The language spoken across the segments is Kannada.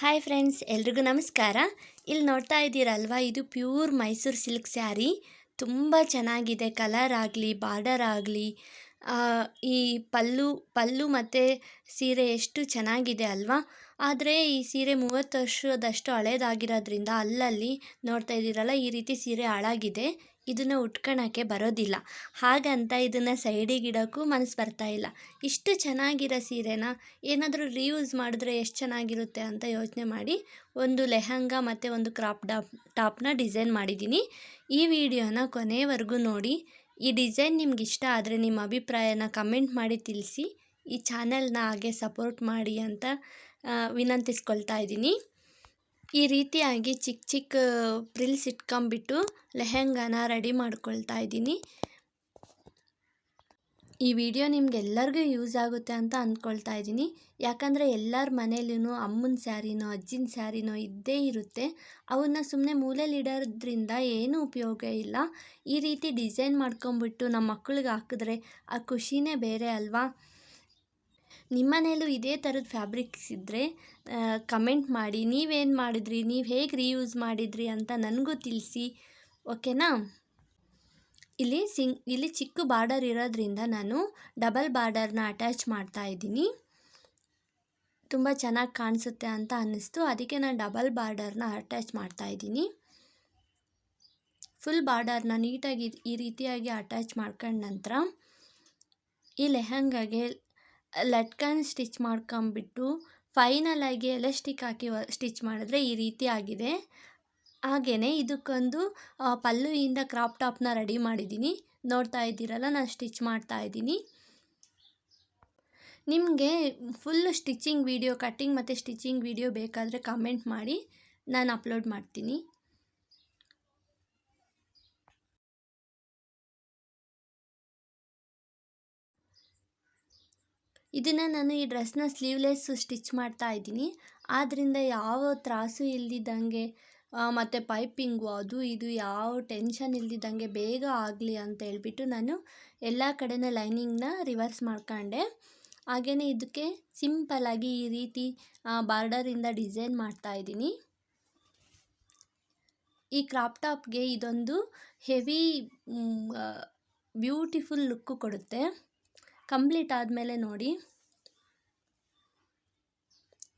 ಹಾಯ್ ಫ್ರೆಂಡ್ಸ್ ಎಲ್ರಿಗೂ ನಮಸ್ಕಾರ. ಇಲ್ಲಿ ನೋಡ್ತಾ ಇದ್ದೀರಲ್ವಾ, ಇದು ಪ್ಯೂರ್ ಮೈಸೂರು ಸಿಲ್ಕ್ ಸ್ಯಾರಿ. ತುಂಬ ಚೆನ್ನಾಗಿದೆ, ಕಲರ್ ಆಗಲಿ, ಬಾರ್ಡರ್ ಆಗಲಿ. ಈ ಪಲ್ಲು ಪಲ್ಲು ಮತ್ತು ಸೀರೆ ಎಷ್ಟು ಚೆನ್ನಾಗಿದೆ ಅಲ್ವಾ? ಆದರೆ ಈ ಸೀರೆ ಮೂವತ್ತು ವರ್ಷದಷ್ಟು ಹಳೇದಾಗಿರೋದ್ರಿಂದ ಅಲ್ಲಲ್ಲಿ ನೋಡ್ತಾ ಇದ್ದೀರಲ್ಲ, ಈ ರೀತಿ ಸೀರೆ ಹಾಳಾಗಿದೆ. ಇದನ್ನು ಉಟ್ಕೊಳ್ಳೋಕ್ಕೆ ಬರೋದಿಲ್ಲ. ಹಾಗಂತ ಇದನ್ನು ಸೈಡಿಗೆ ಇಡೋಕ್ಕೂ ಮನಸ್ಸು ಬರ್ತಾ ಇಲ್ಲ. ಇಷ್ಟು ಚೆನ್ನಾಗಿರೋ ಸೀರೆನ ಏನಾದರೂ ರೀಯೂಸ್ ಮಾಡಿದ್ರೆ ಎಷ್ಟು ಚೆನ್ನಾಗಿರುತ್ತೆ ಅಂತ ಯೋಚನೆ ಮಾಡಿ ಒಂದು ಲೆಹಂಗ ಮತ್ತು ಒಂದು ಕ್ರಾಪ್ ಡಾಪ್ ಟಾಪ್ನ ಡಿಸೈನ್ ಮಾಡಿದ್ದೀನಿ. ಈ ವಿಡಿಯೋನ ಕೊನೆವರೆಗೂ ನೋಡಿ. ಈ ಡಿಸೈನ್ ನಿಮ್ಗೆ ಇಷ್ಟ ಆದರೆ ನಿಮ್ಮ ಅಭಿಪ್ರಾಯನ ಕಮೆಂಟ್ ಮಾಡಿ ತಿಳಿಸಿ. ಈ ಚಾನೆಲ್ನ ಹಾಗೆ ಸಪೋರ್ಟ್ ಮಾಡಿ ಅಂತ ವಿನಂತಿಸ್ಕೊಳ್ತಾ ಇದ್ದೀನಿ. ಈ ರೀತಿಯಾಗಿ ಚಿಕ್ಕ ಚಿಕ್ಕ ಪ್ರಿಲ್ಸ್ ಇಟ್ಕೊಂಬಿಟ್ಟು ಲೆಹೆಂಗಾನ ರೆಡಿ ಮಾಡ್ಕೊಳ್ತಾ ಇದ್ದೀನಿ. ಈ ವಿಡಿಯೋ ನಿಮ್ಗೆಲ್ಲರಿಗೂ ಯೂಸ್ ಆಗುತ್ತೆ ಅಂತ ಅಂದ್ಕೊಳ್ತಾ ಇದ್ದೀನಿ. ಯಾಕಂದರೆ ಎಲ್ಲರ ಮನೇಲೂ ಅಮ್ಮನ ಸ್ಯಾರಿನೋ, ಅಜ್ಜಿನ ಸ್ಯಾರಿನೋ ಇದ್ದೇ ಇರುತ್ತೆ. ಅವನ್ನ ಸುಮ್ಮನೆ ಮೂಲೆಯಲ್ಲಿಡೋದ್ರಿಂದ ಏನೂ ಉಪಯೋಗ ಇಲ್ಲ. ಈ ರೀತಿ ಡಿಸೈನ್ ಮಾಡ್ಕೊಂಬಿಟ್ಟು ನಮ್ಮ ಮಕ್ಕಳಿಗೆ ಹಾಕಿದ್ರೆ ಆ ಖುಷಿನೇ ಬೇರೆ ಅಲ್ವಾ? ನಿಮ್ಮನೇಲೂ ಇದೇ ಥರದ ಫ್ಯಾಬ್ರಿಕ್ಸ್ ಇದ್ದರೆ ಕಮೆಂಟ್ ಮಾಡಿ, ನೀವೇನು ಮಾಡಿದ್ರಿ, ನೀವು ಹೇಗೆ ರೀಯೂಸ್ ಮಾಡಿದ್ರಿ ಅಂತ ನನಗೂ ತಿಳಿಸಿ, ಓಕೆನಾ? ಇಲ್ಲಿ ಸಿಂಗ್ ಇಲ್ಲಿ ಚಿಕ್ಕ ಬಾರ್ಡರ್ ಇರೋದ್ರಿಂದ ನಾನು ಡಬಲ್ ಬಾರ್ಡರ್ನ ಅಟ್ಯಾಚ್ ಮಾಡ್ತಾ ಇದ್ದೀನಿ. ತುಂಬ ಚೆನ್ನಾಗಿ ಕಾಣಿಸುತ್ತೆ ಅಂತ ಅನ್ನಿಸ್ತು. ಅದಕ್ಕೆ ನಾನು ಡಬಲ್ ಬಾರ್ಡರ್ನ ಅಟ್ಯಾಚ್ ಮಾಡ್ತಾ ಇದ್ದೀನಿ. ಫುಲ್ ಬಾರ್ಡರ್ನ ನೀಟಾಗಿ ಈ ರೀತಿಯಾಗಿ ಅಟ್ಯಾಚ್ ಮಾಡ್ಕೊಂಡ ನಂತರ ಈ ಲೆಹಂಗಾಗೆ ಲಟ್ಕನ್ ಸ್ಟಿಚ್ ಮಾಡ್ಕೊಂಬಿಟ್ಟು ಫೈನಲಾಗಿ ಎಲಾಸ್ಟಿಕ್ ಹಾಕಿ ಸ್ಟಿಚ್ ಮಾಡಿದ್ರೆ ಈ ರೀತಿ ಆಗಿದೆ. ಹಾಗೆಯೇ ಇದಕ್ಕೊಂದು ಪಲ್ಲುವಿಂದ ಕ್ರಾಪ್ ಟಾಪ್ನ ರೆಡಿ ಮಾಡಿದ್ದೀನಿ ನೋಡ್ತಾ ಇದ್ದೀರಲ್ಲ, ನಾನು ಸ್ಟಿಚ್ ಮಾಡ್ತಾ ಇದ್ದೀನಿ. ನಿಮಗೆ ಫುಲ್ ಸ್ಟಿಚಿಂಗ್ ವಿಡಿಯೋ ಕಟ್ಟಿಂಗ್ ಮತ್ತು ಸ್ಟಿಚಿಂಗ್ ವಿಡಿಯೋ ಬೇಕಾದರೆ ಕಮೆಂಟ್ ಮಾಡಿ. ನಾನು ಅಪ್ಲೋಡ್ ಮಾಡ್ತೀನಿ. ಇದನ್ನು ನಾನು ಈ ಡ್ರೆಸ್ನ ಸ್ಲೀವ್ಲೆಸ್ ಸ್ಟಿಚ್ ಮಾಡ್ತಾ ಇದ್ದೀನಿ. ಆದ್ದರಿಂದ ಯಾವ ತ್ರಾಸು ಇಲ್ದಿದ್ದಂಗೆ ಮತ್ತು ಪೈಪಿಂಗು ಅದು ಇದು ಯಾವ ಟೆನ್ಷನ್ ಇಲ್ದಿದ್ದಂಗೆ ಬೇಗ ಆಗಲಿ ಅಂತ ಹೇಳ್ಬಿಟ್ಟು ನಾನು ಎಲ್ಲ ಕಡೆನ ಲೈನಿಂಗ್ನ ರಿವರ್ಸ್ ಮಾಡ್ಕೊಂಡೆ. ಹಾಗೇ ಇದಕ್ಕೆ ಸಿಂಪಲ್ಲಾಗಿ ಈ ರೀತಿ ಬಾರ್ಡರಿಂದ ಡಿಸೈನ್ ಮಾಡ್ತಾ ಇದ್ದೀನಿ. ಈ ಕ್ರಾಪ್ ಟಾಪ್ಗೆ ಇದೊಂದು ಹೆವಿ ಬ್ಯೂಟಿಫುಲ್ ಲುಕ್ಕು ಕೊಡುತ್ತೆ. ಕಂಪ್ಲೀಟ್ ಆದಮೇಲೆ ನೋಡಿ.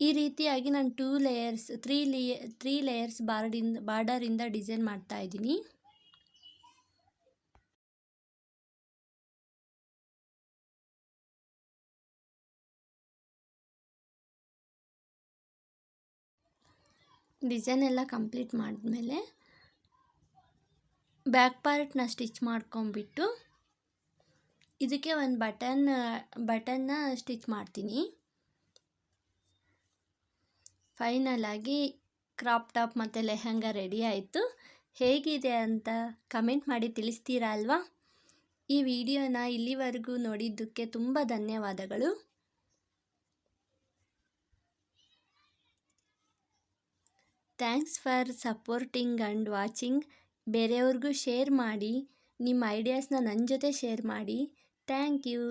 ಈ ರೀತಿಯಾಗಿ ನಾನು two layers three layer three layers ಬಾರ್ಡಿಂದ ಬಾರ್ಡರಿಂದ ಡಿಸೈನ್ ಮಾಡ್ತಾ ಇದ್ದೀನಿ. ಡಿಸೈನ್ ಎಲ್ಲ ಕಂಪ್ಲೀಟ್ ಮಾಡಿದ್ಮೇಲೆ ಬ್ಯಾಕ್ ಪಾರ್ಟ್ನ ಸ್ಟಿಚ್ ಮಾಡ್ಕೊಂಬಿಟ್ಟು ಇದಕ್ಕೆ ಒಂದು ಬಟನ್ ಬಟನ್ನ ಸ್ಟಿಚ್ ಮಾಡ್ತೀನಿ. ಫೈನಲಾಗಿ ಕ್ರಾಪ್ ಟಾಪ್ ಮತ್ತು ಲೆಹಂಗ ರೆಡಿ ಆಯಿತು. ಹೇಗಿದೆ ಅಂತ ಕಮೆಂಟ್ ಮಾಡಿ ತಿಳಿಸ್ತೀರಾ ಅಲ್ವಾ? ಈ ವಿಡಿಯೋನ ಇಲ್ಲಿವರೆಗೂ ನೋಡಿದ್ದಕ್ಕೆ ತುಂಬ ಧನ್ಯವಾದಗಳು. Thanks for supporting and watching ಬೇರೆಯವ್ರಿಗೂ ಶೇರ್ ಮಾಡಿ, ನಿಮ್ಮ ಐಡಿಯಾಸ್ನ ನನ್ನ ಜೊತೆ ಶೇರ್ ಮಾಡಿ. Thank you